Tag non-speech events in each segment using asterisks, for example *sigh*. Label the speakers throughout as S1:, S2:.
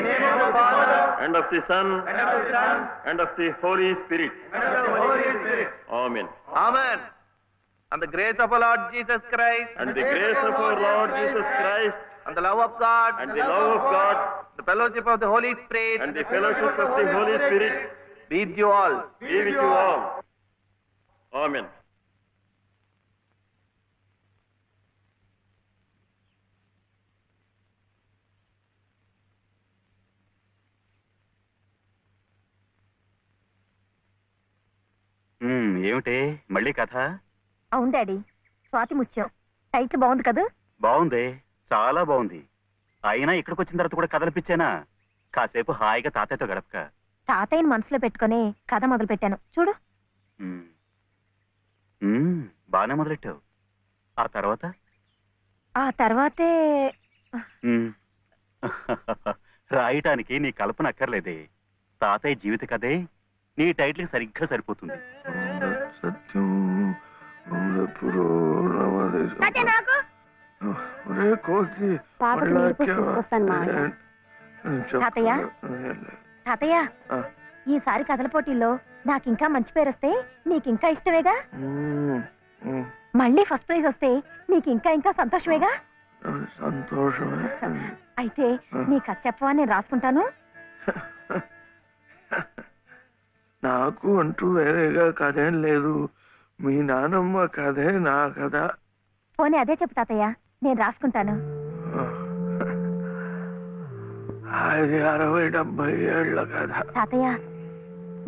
S1: name of the Father, and of the Son, and of the Holy Spirit. Amen.
S2: Amen. And the grace of our Lord Jesus Christ,
S1: And the grace of our Lord Jesus Christ,
S2: and the love of God,
S1: and the love of God,
S2: the fellowship of the Holy Spirit,
S1: and the fellowship of the Holy Spirit
S2: be with you all.
S1: be with you all. Amen.
S3: ఏమిటి? మళ్ళీ కథ?
S4: అవును daddy. Swathi Muthyam. Title బాగుంది కదా?
S3: బాగుంది. చాలా బాగుంది. అయినా ఇక్కడికి వచ్చిన తర్వాత కూడా కథలపిచ్చానా కాసేపు హాయిగా తాతయ్యతో గడపక.
S4: తాతయ్యని మనసులో పెట్టుకొని కథ మొదలు పెట్టాను చూడు.
S3: ఉమ్. ఉమ్, బాగానే మొదలెట్టావు. ఆ తర్వాత?
S4: ఆ తర్వాతే
S3: ఉమ్. రాయటానికి నీ కల్పన అక్కర్లేదే. తాతయ్య జీవిత కథే. నీ టైటిల్కి సరిగ్గా సరిపోతుంది.
S5: సత్యం
S4: నాకు?
S5: ఒరే కోసి.
S4: తాతయ్య? ఈసారి కథల పోటీల్లో నాకు ఇంకా మంచి పేరు వస్తే నీకు ఇంకా ఇష్టమేగా మళ్ళీ ఫస్ట్ ప్రైజ్ వస్తే నీకు ఇంకా ఇంకా సంతోషమేగా
S5: సంతోషమే.
S4: అయితే నీ కథ చెప్పవా నేను రాసుకుంటాను? *laughs*
S5: నాకు అంటూ వేరేగా కథేం లేదు. మీ నానమ్మ కథే నా కథ.
S4: పోనీ అదే చెప్పు తాతయ్య నేను రాసుకుంటాను.
S5: అది అరవై డెబ్బై ఏళ్ళ కథ.
S4: తాతయ్య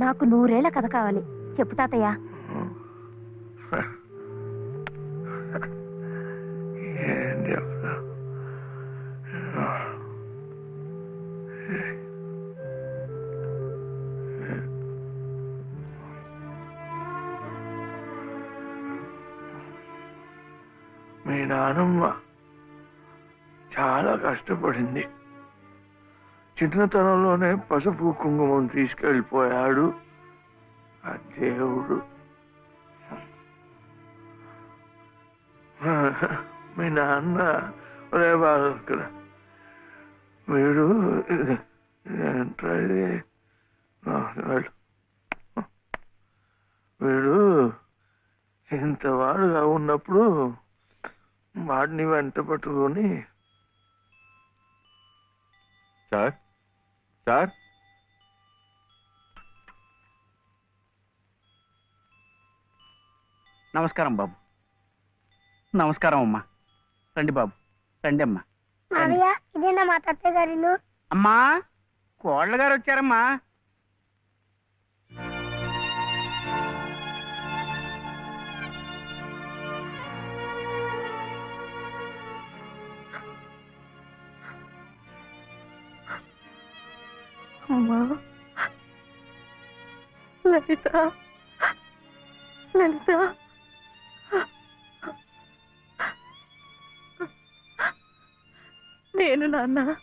S4: నాకు నూరేళ్ళ కథ కావాలి. చెప్పు తాతయ్య.
S5: మీ నానమ్మ చాలా కష్టపడింది. చిన్నతనంలోనే పసుపు కుంకుమం తీసుకెళ్ళిపోయాడు. ఆ దేవుడు. మీ నాన్న ఒరే బాలకర వీడు వీడు ఇంత వాడుగా ఉన్నప్పుడు వాడిని వెంట పట్టుకొని.
S1: Sir sir.
S6: నమస్కారం బాబు. నమస్కారం అమ్మా. రండి బాబు. రండి అమ్మా. రండి.
S4: ఇదేనా మా తాతయ్య గారి
S6: అమ్మా కోళ్ళ గారు వచ్చారమ్మా.
S4: అమ్మా. లలిత. లలిత. నేను నాన్న.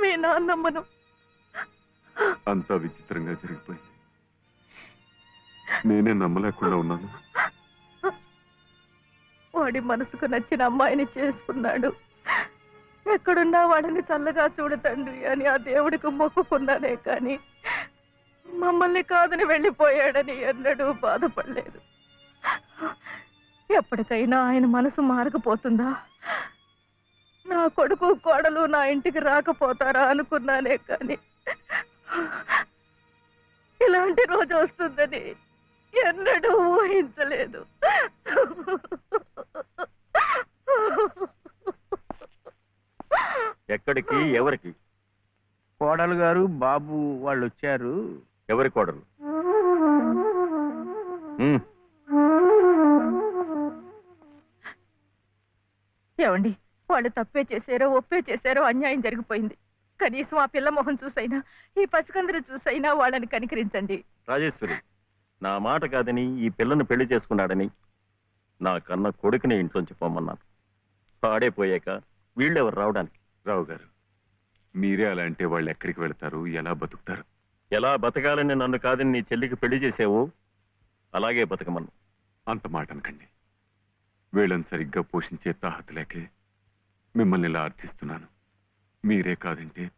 S4: మీ నాన్నమ్మను
S1: అంతా విచిత్రంగా జరిగిపోయింది. నేనే నమ్మలేకుండా ఉన్నాను.
S4: వాడి మనసుకు నచ్చిన అమ్మాయిని చేసుకున్నాడు. ఎక్కడున్నా వాడిని చల్లగా చూడతండ్రి అని ఆ దేవుడికి మొక్కుకున్నానే కానీ మమ్మల్ని కాదని వెళ్ళిపోయాడని ఎన్నడూ బాధపడలేదు. ఎప్పటికైనా ఆయన మనసు మారకపోతుందా? నా కొడుకు కోడలు నా ఇంటికి రాకపోతారా అనుకున్నానే కానీ ఇలాంటి రోజు వస్తుందని ఎన్నడూ ఊహించలేదు.
S1: ఎక్కడికి ఎవరికి?
S6: కోడలు గారు బాబు వాళ్ళు వచ్చారు
S1: ఎవరి కోడలు? ఉమ్,
S4: ఏమండి వాళ్ళు తప్పే చేశారో ఒప్పే చేశారో అన్యాయం జరిగిపోయింది. కనీసం ఆ పిల్ల మొహం చూసైనా ఈ పసికందరు చూసైనా వాళ్ళని కనికరించండి.
S1: రాజేశ్వరి నా మాట కాదని ఈ పిల్లను పెళ్ళి చేసుకున్నాడని నా కన్న కొడుకుని ఇంట్లోంచి పొమ్మన్నాను. పాడైపోయాక వీళ్ళెవరు రావడానికి?
S7: రావు గారు మీరే అలా అంటే వాళ్ళు ఎక్కడికి వెళ్తారు? ఎలా బతుకుతారు?
S1: ఎలా బతకాలని నన్ను కాదని నీ చెల్లికి పెళ్ళి చేసావో? అలాగే బతకమన్ను
S7: అంత మాట అనకండి వీళ్ళని సరిగ్గా పోషించే తాహత లేకే మిమ్మల్ని ఇలా అర్థిస్తున్నాను. మీరే కాదంటే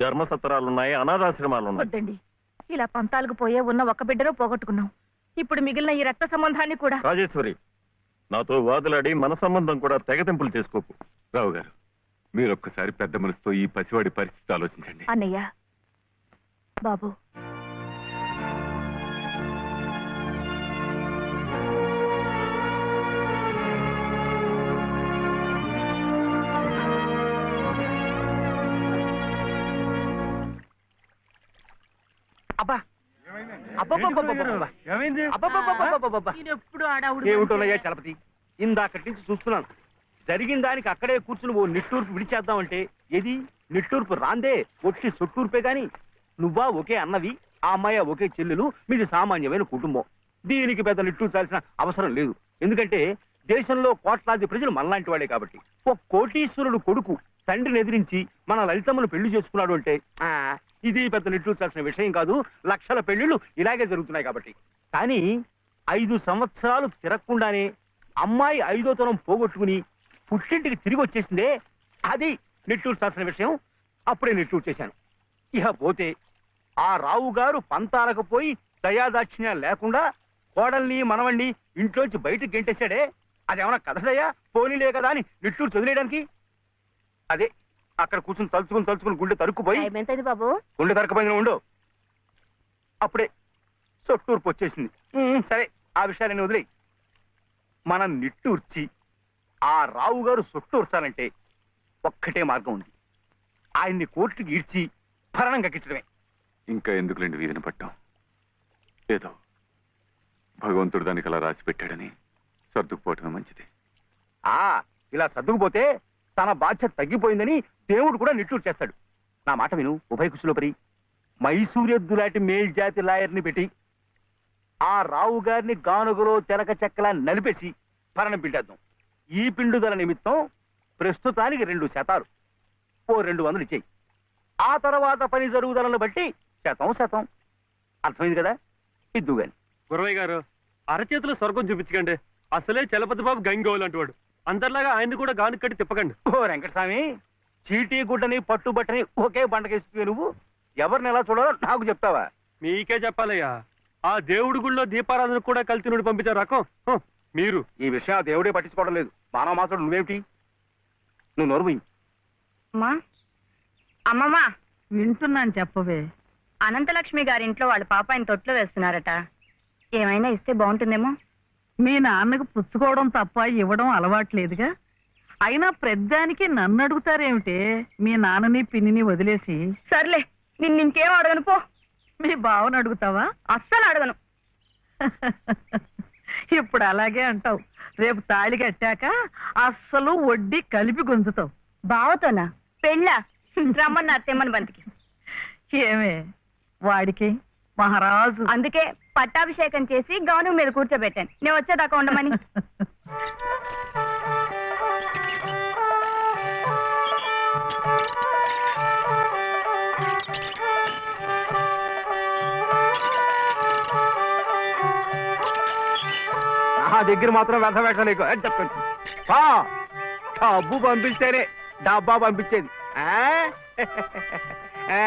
S1: ధర్మసత్రాలున్నాయి అనాథాశ్రమాలున్నాయి.
S8: వద్దండి. ఇలా పంతాలకు పోయే ఉన్న ఒక బిడ్డను పోగొట్టుకున్నాం. ఇప్పుడు మిగిలిన ఈ రక్త సంబంధాన్ని కూడా.
S1: రాజేశ్వరి నాతో వాదులాడి మన సంబంధం కూడా తెగతింపులు చేసుకోకు.
S7: రావు గారు మీరు ఒక్కసారి పెద్ద మనసుతో ఈ పసివాడి పరిస్థితి ఆలోచించండి.
S8: అన్నయ్య బాబు.
S9: అబ్బా. అబ్బబ్బబ్బబ్బబ్బబ్బ. అబ్బబ్బబ్బబ్బబ్బబ్బ.
S8: ఎప్పుడు ఆడావుడు
S9: ఏమిటోనయ్యా చలపతి? ఇందాకటి నుంచి చూస్తున్నాను. జరిగిన దానికి అక్కడే కూర్చుని ఓ నిట్టూర్పు విడిచేద్దామంటే ఏది? నిట్టూర్పు రాందే ఒట్టి సొట్టూర్పే గాని. నువ్వా ఒకే అన్నవి ఆ అమ్మాయి ఒకే చెల్లెలు మీది సామాన్యమైన కుటుంబం. దీనికి పెద్ద నిట్టూర్చాల్సిన అవసరం లేదు. ఎందుకంటే దేశంలో కోట్లాది ప్రజలు మనలాంటి వాడే కాబట్టి. ఓ కోటీశ్వరుడు కొడుకు తండ్రిని ఎదిరించి మన లలితమ్మను పెళ్ళి చేసుకున్నాడు అంటే ఆ, ఇది పెద్ద నిట్టూర్చాల్సిన విషయం కాదు. లక్షల పెళ్ళిళ్ళు ఇలాగే జరుగుతున్నాయి కాబట్టి. కానీ ఐదు సంవత్సరాలు తిరగకుండానే అమ్మాయి ఐదో తరం పోగొట్టుకుని పుట్టింటికి తిరిగి వచ్చేసిందే అది నిట్టూర్చాల్సిన విషయం. అప్పుడే నిట్టూరు చేశాను. ఇక పోతే ఆ రావు గారు పంతాలకు పోయి దయాదాక్షిణ్య లేకుండా కోడల్ని మనవణ్ణి ఇంట్లోంచి బయటకు గెంటేశాడే. అదేమన్నా కథదయ్యా పోనీలే కదా అని నిట్టూరు చదివేయడానికి? అదే అక్కడ కూర్చుని తలుచుకుని తలుచుకుని గుండె తరుక్కుపోయి
S8: బాబు?
S9: గుండె తరకపోయిన ఉండు. అప్పుడే సొట్టూర్పు వచ్చేసింది. సరే ఆ విషయాన్ని వదిలే మనం నిట్టూర్చి ఆ రావు గారు సొట్టూర్చాలంటే ఒక్కటే మార్గం ఉంది. ఆయన్ని కోర్టుకి ఈడ్చి భరణం కక్కించడమే
S7: ఇంకా ఎందుకులేండి వీధిని పట్టాం ఏదో భగవంతుడు దానికి అలా రాసి పెట్టాడని సర్దుకుపోవటం మంచిది.
S9: ఆ ఇలా సర్దుకుపోతే తన బాధ్యత తగ్గిపోయిందని దేవుడు కూడా నిట్టూరు చేస్తాడు. నా మాట విను ఉభయ కుశలోపరి లాంటి మేల్జాతి లాయర్ని పెట్టి ఆ రావు గారిని గానుగలో తెలక చెక్కలా నలిపేసి భరణం పిండేద్దాం ఈ పిండుదల నిమిత్తం ప్రస్తుతానికి రెండు శతాలు. ఓ రెండు వందలు ఇచ్చేయి. ఆ తర్వాత పని జరుగుదలను బట్టి శతం శతం. అర్థమైంది కదా? ఇద్దు గాని.
S10: గురవయ్య గారు అరచేతిలో స్వర్గం చూపించకండి. అసలే చలపతి బాబు గంగోలు అంటువాడు. అందరిలాగా ఆయన్ని కూడా గాను కట్టి తిప్పకండి.
S9: ఓ వెంకటస్వామి చీటీ గుడ్డని పట్టుబట్టని ఒకే బండకేస్తుంది నువ్వు ఎవరిని ఎలా చూడాలో నాకు చెప్తావా?
S10: మీకే చెప్పాలయ్యా. ఆ దేవుడి గుళ్ళో దీపారాధన కూడా కలిసి నుండి పంపించారు రకం. మీరు
S9: ఈ విషయం ఆ దేవుడే పట్టించుకోవడం లేదు. మానవ మాత్రం నువ్వేమిటి? నువ్వు నోరు మూయి.
S11: అమ్మా అమ్మమ్మా
S8: వింటున్నాను చెప్పవే.
S11: అనంతలక్ష్మి గారింట్లో వాళ్ళ పాప ఆయన తొట్లో వేస్తున్నారట. ఏమైనా ఇస్తే బాగుంటుందేమో?
S8: మీ నాన్నకు పుచ్చుకోవడం తప్ప ఇవ్వడం అలవాట్లేదుగా? అయినా ప్రద్దానికి నన్ను అడుగుతారేమిటే? మీ నాన్నని పిన్నిని వదిలేసి?
S11: సర్లే నిన్ను ఇంకేం అడగను పో.
S8: మీ బావను అడుగుతావా?
S11: అస్సలు అడగను. *laughs*
S8: ఇప్పుడు అలాగే అంటావు. రేపు తాళి కట్టాక అస్సలు వడ్డీ కలిపి గుంజుతావు.
S11: బావతోనా? పెళ్ళా? రమ్మన్నారు తెమ్మని బంతికి.
S8: ఏమే? వాడికి మహారాజు.
S11: అందుకే పట్టాభిషేకం చేసి గౌను మీద కూర్చోబెట్టాను. నేను వచ్చేదాకా ఉండమని. *laughs*
S9: నా దగ్గర మాత్రం వ్యర్థ నీకు అని చెప్పండి ఆ, డబ్బు పంపిస్తేనే డబ్బా పంపించేది ఆ? *laughs* ఆ.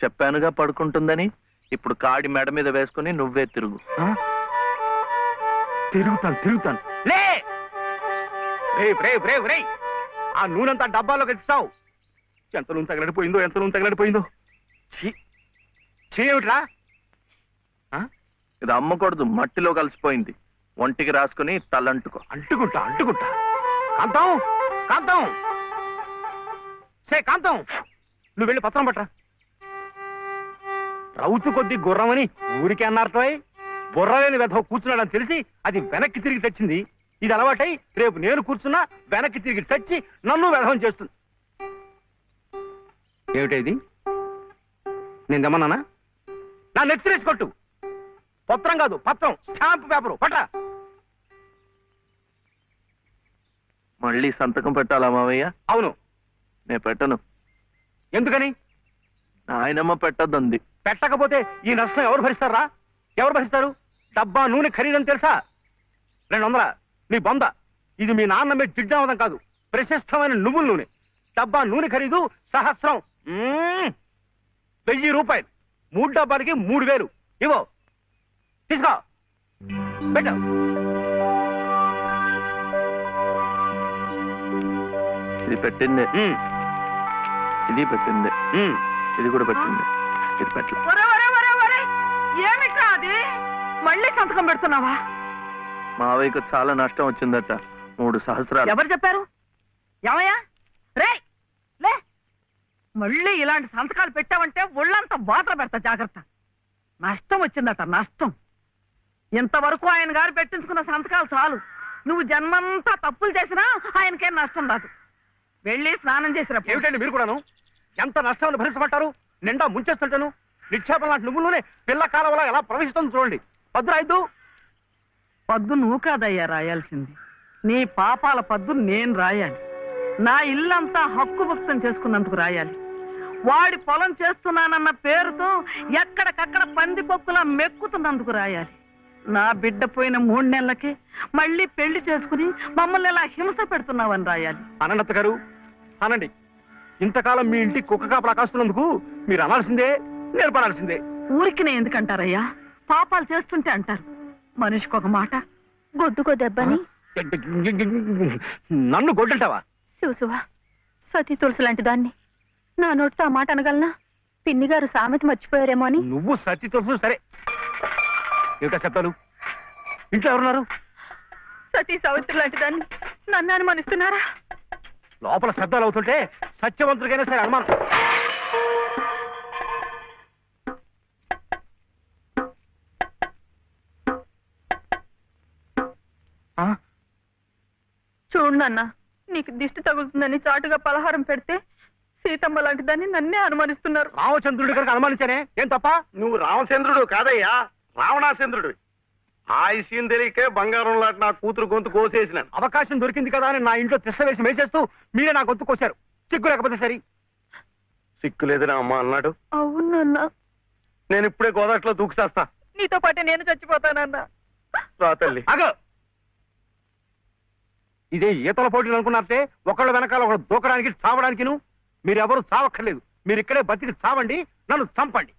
S5: చెప్పానుగా పడుకుంటుందని ఇప్పుడు కాడి మెడ మీద వేసుకుని నువ్వే తిరుగు.
S9: తిరుగుతాను తిరుగుతాను. లే! ఆ నూనెంతా డబ్బాలోకి ఎత్తావు ఎంత నూనె తగలడిపోయిందో ఎంత నూనె తగలడిపోయిందో చేయమిట్రా
S5: ఇది అమ్మకూడదు మట్టిలో కలిసిపోయింది. ఒంటికి రాసుకుని తలంటుకో.
S9: అంటుకుంటా అంటుకుంటా. కాంతం కాంతం. సే కాంతం నువ్వు వెళ్ళి పత్రం పట్రా రౌతు కొద్ది గుర్రమని ఊరికే అన్నారటోయ్ బుర్రలేని వెధవ కూర్చున్నాడని తెలిసి అది వెనక్కి తిరిగి తెచ్చింది. ఇది అలవాటై రేపు నేను కూర్చున్నా వెనక్కి తిరిగి తెచ్చి నన్ను వెధవం చేస్తుంది. ఏమిటి నేను దమ్మన్నానా నా నెత్తిరేసి కొట్టు. పత్రం కాదు పత్రం. Stamp paper. పట్రా.
S5: మళ్ళీ సంతకం పెట్టాలా మావయ్య?
S9: అవును.
S5: నేను పెట్టను.
S9: ఎందుకని?
S5: నాయనమ్మ పెట్టద్దంది.
S9: పెట్టకపోతే ఈ నష్టం ఎవరు భరిస్తారా? ఎవరు భరిస్తారు? డబ్బా నూనె ఖరీదని తెలుసా? రెండు వందల నీ బొంద. ఇది మీ నాన్న మీద జిడ్డావదం కాదు. ప్రశస్తమైన నువ్వుల నూనె. డబ్బా నూనె ఖరీదు సహస్రం. వెయ్యి రూపాయలు. మూడు డబ్బాలకి మూడు వేలు. ఇవో తీసుకో. పెట్టు.
S5: ఇది పెట్టింది. ఇది పెట్టింది. ఇది కూడా పెట్టింది. ఇది
S8: ఏమిట్రా అది? మళ్ళీ సంతకం పెడుతున్నావా?
S5: మావయ్యకు చాలా నష్టం వచ్చిందట. మూడు సహస్రాలు.
S8: ఎవరు చెప్పారు? ఏమయ్యా? రే లే. మళ్ళీ ఇలాంటి సంతకాలు పెట్టావంటే ఒళ్ళంతా బాధ పెడతా జాగ్రత్త. నష్టం వచ్చిందట నష్టం. ఇంతవరకు ఆయన గారు పెట్టించుకున్న సంతకాలు చాలు. నువ్వు జన్మంతా తప్పులు చేసినా ఆయనకేం నష్టం రాదు. వెళ్ళి స్నానం చేసిరా
S9: ఏమిటండి మీరు కూడాను? ఎంత నష్టాన్ని భరించమంటారు నిండా ముంచేస్తుంటాను? నిక్షేపం లాంటి నువ్వులోనే పిల్ల కాలంలో ఎలా ప్రవహిస్తుంది చూడండి. భద్రాయిద్దు
S8: పద్దు నువ్వు కాదయ్యా రాయాల్సింది. నీ పాపాల పద్దు నేను రాయాలి. నా ఇల్లంతా హక్కు భక్తం చేసుకున్నందుకు రాయాలి. వాడి పొలం చేస్తున్నానన్న పేరుతో ఎక్కడికక్కడ పంది పొక్కులా మెక్కుతున్నందుకు రాయాలి. నా బిడ్డ పోయిన మూడు నెలలకే మళ్ళీ పెళ్ళి చేసుకుని మమ్మల్ని ఇలా హింస పెడుతున్నావని రాయాలి.
S9: అనంత గారు అనండి. ఇంతకాలం మీ ఇంటి కుక్క కాపలా కాస్తున్నందుకు మీరు అనాల్సిందే నేర్పడాల్సిందే
S8: ఊరికి నేను ఎందుకంటారయ్యా? పాపాలు చేస్తుంటే అంటారు. మనిషికి ఒక మాట
S12: గొడ్డుకో దెబ్బని.
S9: నన్ను గొడ్డంటావా?
S12: చూసువా సతీ తులసి లాంటి దాన్ని. నా నోటితో ఆ మాట అనగలనా? పిన్ని గారు సామెత మర్చిపోయారేమో అని.
S9: నువ్వు సత్తి తెలుసు సరే. ఏమిటా శబ్దాలు ఇంట్లో ఎవరున్నారు?
S8: సతీ సావిత్రి లాంటి దాన్ని నన్ను అనుమానిస్తున్నారా?
S9: లోపల శబ్దాలు అవుతుంటే సత్యవంతుడికైనా సరే అనుమానం. ఆ?
S8: చూడు నాన్న నీకు దిష్టి తగులుతుందని చాటుగా పలహారం పెడితే సీతమ్మ లాంటి దాన్ని నన్నే అనుమానిస్తున్నారు.
S9: రామచంద్రుడి కనుక అనుమానించానే? ఏం తప్ప?
S6: నువ్వు రామచంద్రుడు కాదయ్యా. రావణాచంద్రుడు ఆ విషయం తెలియకే బంగారం లాంటి నా కూతురు గొంతు కోసేసినాను.
S9: అవకాశం దొరికింది కదా అని నా ఇంట్లో తిష్ట వేసి మేసేస్తూ మీరే నా గొంతు కోశారు. సిగ్గు లేకపోతే సరి.
S6: సిక్కు లేదని అమ్మ అన్నాడు.
S8: అవును నాన్న.
S6: నేను ఇప్పుడే గోదాట్లో దూకుసేస్తా
S8: నీతో పాటే నేను చచ్చిపోతానన్నా.
S6: రా తల్లి.
S9: అగ ఇదే ఈతల పోటీలు అనుకున్నారంటే ఒకళ్ళ వెనకాల ఒకళ్ళు దూకడానికి చావడానికి మీరెవరు చావక్కర్లేదు. మీరు ఇక్కడే బతికి చావండి నన్ను చంపండి.